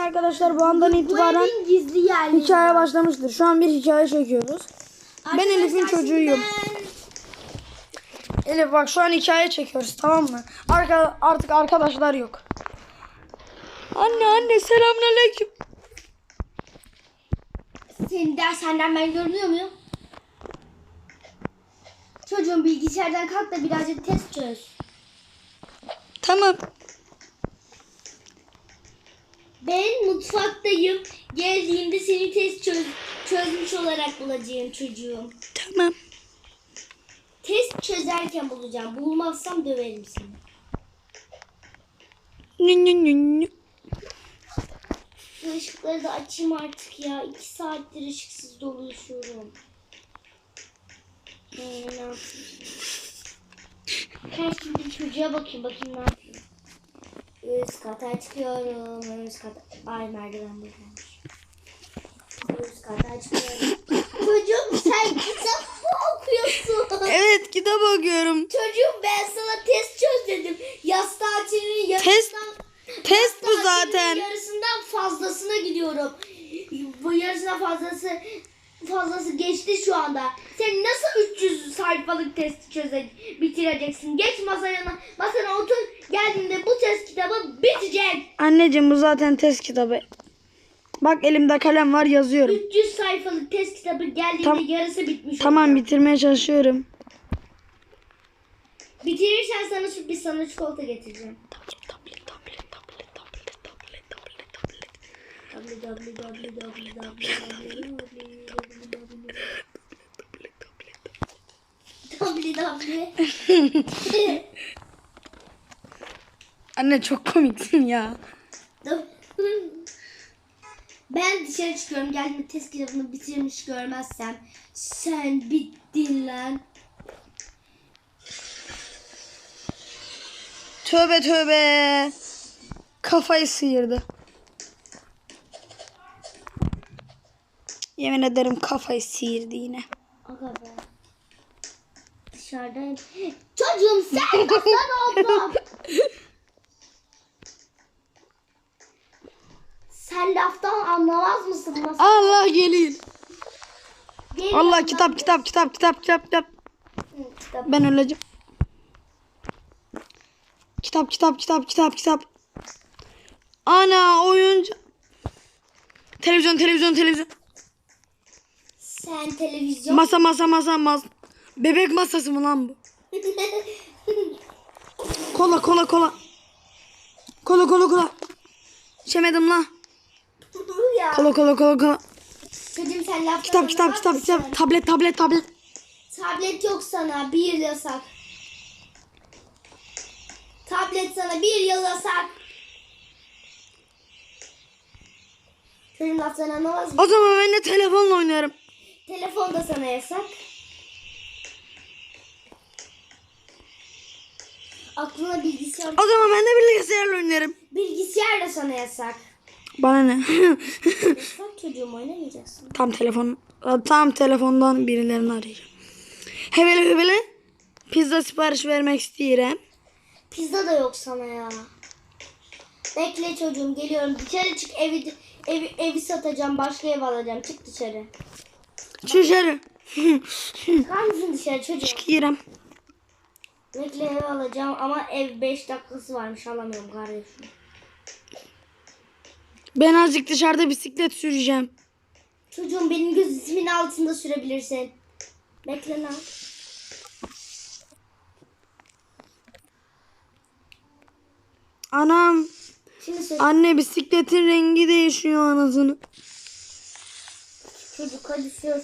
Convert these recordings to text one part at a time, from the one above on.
arkadaşlar bu andan itibaren gizli yerleri. hikaye var. başlamıştır. Şu an bir hikaye çekiyoruz. Ben Arkadaşlar, Elif'in şimdi çocuğuyum. Elif bak şu an hikaye çekiyoruz tamam mı? Arka, artık arkadaşlar yok. Anne anne selamünaleyküm. Senin dershaneden ben görünüyor muyum? Çocuğum bilgisayardan kalk da birazcık test çöz. Tamam. Ben mutfaktayım. Geldiğimde seni test çöz çözmüş olarak bulacağım çocuğum. Tamam. Test çözerken bulacağım. Bulmazsam döverim seni. Nü nü nü nü. Şu ışıkları da açayım artık ya. İki saattir ışıksız dolaşıyorum. Ee, ne yapayım? Şimdi çocuğa bakayım. Bakayım ne yapayım. Üst kata çıkıyorum. Üst kata... Ay merdiven buradaymış. Üst kata çıkıyorum. Çocuğum sen kitap mı okuyorsun? Evet kitap okuyorum. Çocuğum ben sana test çöz dedim. Yaz tatilinin Test- yarısından... Test bu tatilinin zaten. Yarısından fazlasına gidiyorum. Bu yarısından fazlası fazlası geçti şu anda. Sen nasıl 300 sayfalık testi çöze bitireceksin? Geç masaya, masana otur. Geldiğinde bu test kitabı bitecek. Anneciğim bu zaten test kitabı. Bak elimde kalem var yazıyorum. 300 sayfalık test kitabı geldiğinde Tam- yarısı bitmiş Tamam olacak. bitirmeye çalışıyorum. Bitirirsen sana sürpriz sana çikolata getireceğim. Tablet tablet tablet tablet tablet tablet tablet tablet. Anne çok komiksin ya. Ben dışarı çıkıyorum. Geldiğimde test kitabını bitirmiş görmezsem sen bittin lan. Tövbe tövbe. Kafayı sıyırdı. Yemin ederim kafayı sıyırdı yine. Aga be. Dışarıdayım. Çocuğum sen nasıl oldun? sen laftan anlamaz mısın? Nasıl? Allah geliyor. Gelin Allah kitap kitap kitap kitap kitap kitap. Ben öleceğim. Kitap kitap kitap kitap kitap. Ana oyuncu. Televizyon televizyon televizyon. Sen televizyon. Masa masa masa masa. Bebek masası mı lan bu? Kola kola kola. Kola kola kola. İçemedim lan. ya. Kola kola kola kola. Çocuğum sen laftan Kitap kitap kitap kitap. Tablet tablet tablet. Tablet yok sana. Bir yıl yasak. Tablet sana bir yıl yasak. Çocuğum laftan anlamaz mı? O zaman ben de telefonla oynarım. Telefon da sana yasak. Aklına bilgisayar... O zaman ben de bilgisayarla oynarım. Bilgisayar da sana yasak. Bana ne? Yasak çocuğum oynamayacaksın. tam telefon tam telefondan birilerini arayacağım. Hebele hebele. Pizza sipariş vermek istiyorum. Pizza da yok sana ya. Bekle çocuğum geliyorum. Dışarı çık evi evi, evi satacağım. Başka ev alacağım. Çık dışarı. Dışarı. Çıkar mısın dışarı çocuğum? Çıkıyorum. Bekle ev alacağım ama ev 5 dakikası varmış alamıyorum kardeşim. Ben azıcık dışarıda bisiklet süreceğim. Çocuğum benim gözümün altında sürebilirsin. Bekle lan. Anam. Anne bisikletin rengi değişiyor anasını. Çocuk sür.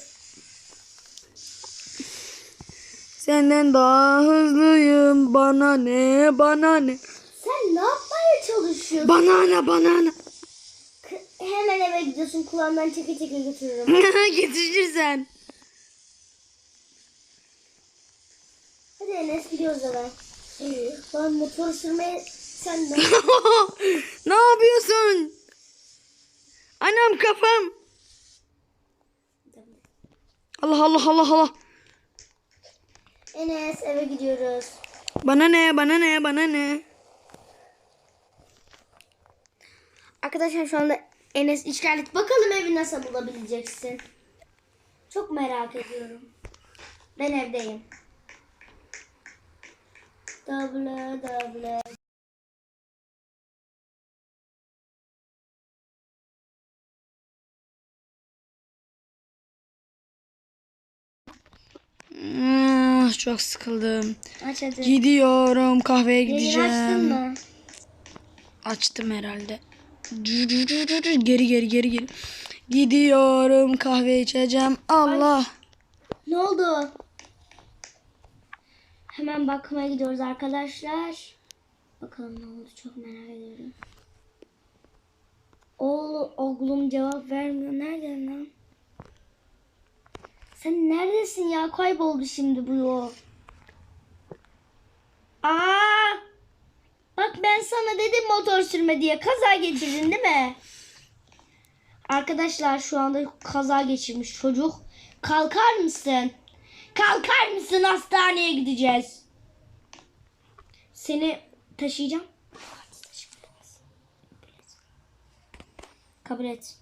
Senden daha hızlıyım. Bana ne bana ne. Sen ne yapmaya çalışıyorsun? Bana ne bana ne. Hemen eve gidiyorsun kulağından çeke çeke götürürüm. Yetişirsen. Hadi Enes gidiyoruz eve. Ben motor sürmeye sen de. ne yapıyorsun? Anam kafam. Allah Allah Allah Allah. Enes eve gidiyoruz. Bana ne bana ne bana ne. Arkadaşlar şu anda Enes işgallik. Bakalım evi nasıl bulabileceksin. Çok merak ediyorum. Ben evdeyim. Double double. Ah, çok sıkıldım. Aç hadi. Gidiyorum kahveye gideceğim. açtın mı? Açtım herhalde. Geri geri geri geri. Gidiyorum kahve içeceğim. Allah. Ne oldu? Hemen bakmaya gidiyoruz arkadaşlar. Bakalım ne oldu çok merak ediyorum. Oğlu, oğlum cevap vermiyor. Nerede lan? Sen neredesin ya? Kayboldu şimdi bu yol. Aa! Bak ben sana dedim motor sürme diye. Kaza geçirdin değil mi? Arkadaşlar şu anda kaza geçirmiş çocuk. Kalkar mısın? Kalkar mısın? Hastaneye gideceğiz. Seni taşıyacağım. Kabul et.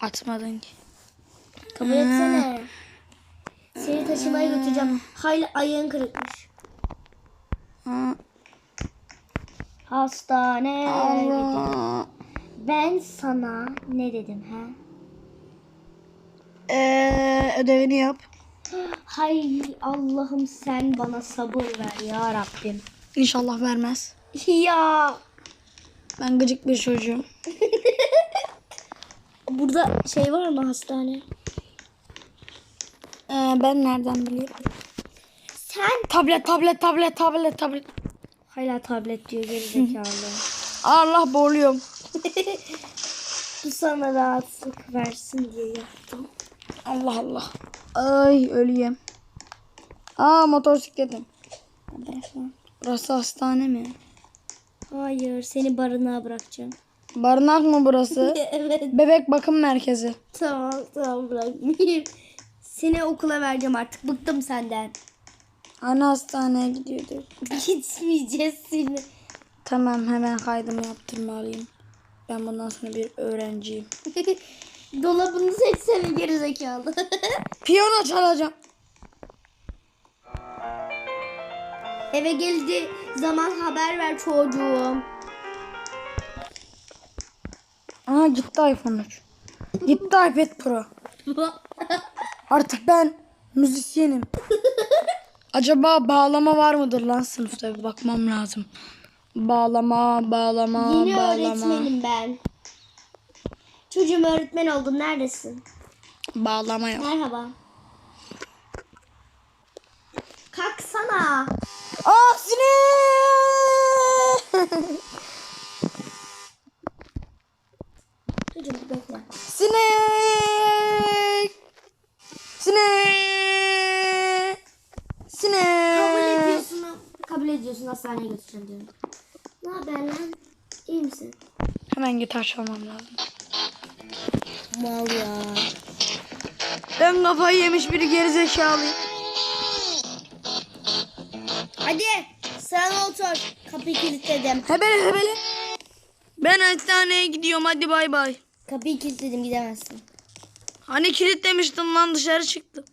Atmadın ki. Kabul etsene. Seni taşımaya götüreceğim. Hayli ayağın kırıkmış. Ha, Hastaneye. Allah. Ben sana ne dedim ha? Ee, ödevini yap. Hay Allah'ım sen bana sabır ver ya Rabbim. İnşallah vermez. Ya Ben gıcık bir çocuğum. burada şey var mı hastane? Ee, ben nereden biliyorum? Sen Tablet tablet tablet tablet tablet. hala tablet diyor geri zekalı. Allah boğuluyorum. Bu sana rahatsızlık versin diye yaptım. Allah Allah. Ay ölüyem. Aa motosikletim. Burası hastane mi? Hayır seni barınağa bırakacağım. Barınak mı burası? evet Bebek bakım merkezi. tamam tamam bırakmayayım. Seni okula vereceğim artık bıktım senden. Hani hastaneye gidiyorduk. Gitmeyeceğiz seni. Tamam hemen kaydımı yaptırmalıyım. Ben bundan sonra bir öğrenciyim. Dolabını seçsene geri zekalı. Piyano çalacağım. Eve geldi zaman haber ver çocuğum. Aha gitti iPhone 3. Gitti iPad Pro. Artık ben müzisyenim. Acaba bağlama var mıdır lan sınıfta? Bir bakmam lazım. Bağlama, bağlama, Yeni bağlama. öğretmenim ben. Çocuğum öğretmen oldun. Neredesin? Bağlama yok. Merhaba. Kalksana. Aa sinek! Çocuğum bekle. sinek! Sinek! Kabul Sinek! ediyorsun. Ediyorsun. Hastaneye götüreceğim diyorum. Ne haber lan? İyi misin? Hemen gitar çalmam lazım. Mal ya. Ben kafayı yemiş bir gerizekalıyım. Hadi sana otur. Kapıyı kilitledim. Hebele hebele. Ben hastaneye gidiyorum hadi bay bay. Kapıyı kilitledim gidemezsin. Hani kilitlemiştin lan dışarı çıktım.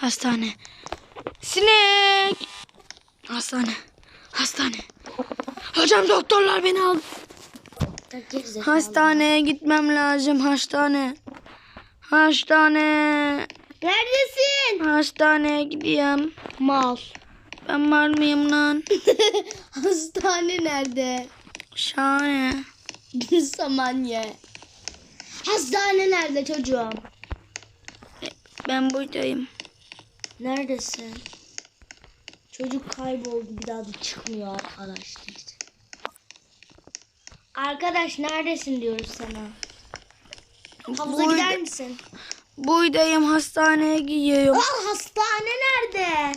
Hastane. Sinek. Hastane. Hastane. Hocam doktorlar beni aldı. Hastaneye gitmem lazım. Hastane. Hastane. Neredesin? Hastaneye gidiyorum. Mal. Ben var mıyım lan? Hastane nerede? Şahane. Samanye. Hastane nerede çocuğum? Ben buradayım. Neredesin? Çocuk kayboldu bir daha da çıkmıyor arkadaşlar. Arkadaş neredesin diyoruz sana. Havuza Buydu- gider misin? Buradayım hastaneye gidiyorum. Aa, hastane nerede?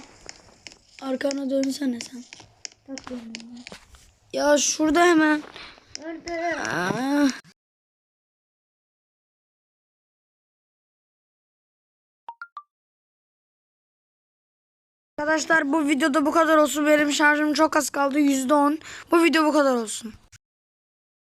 Arkana dönsene sen. Ya şurada hemen. Nerede? Aa. Arkadaşlar bu videoda bu kadar olsun. Benim şarjım çok az kaldı. %10. Bu video bu kadar olsun.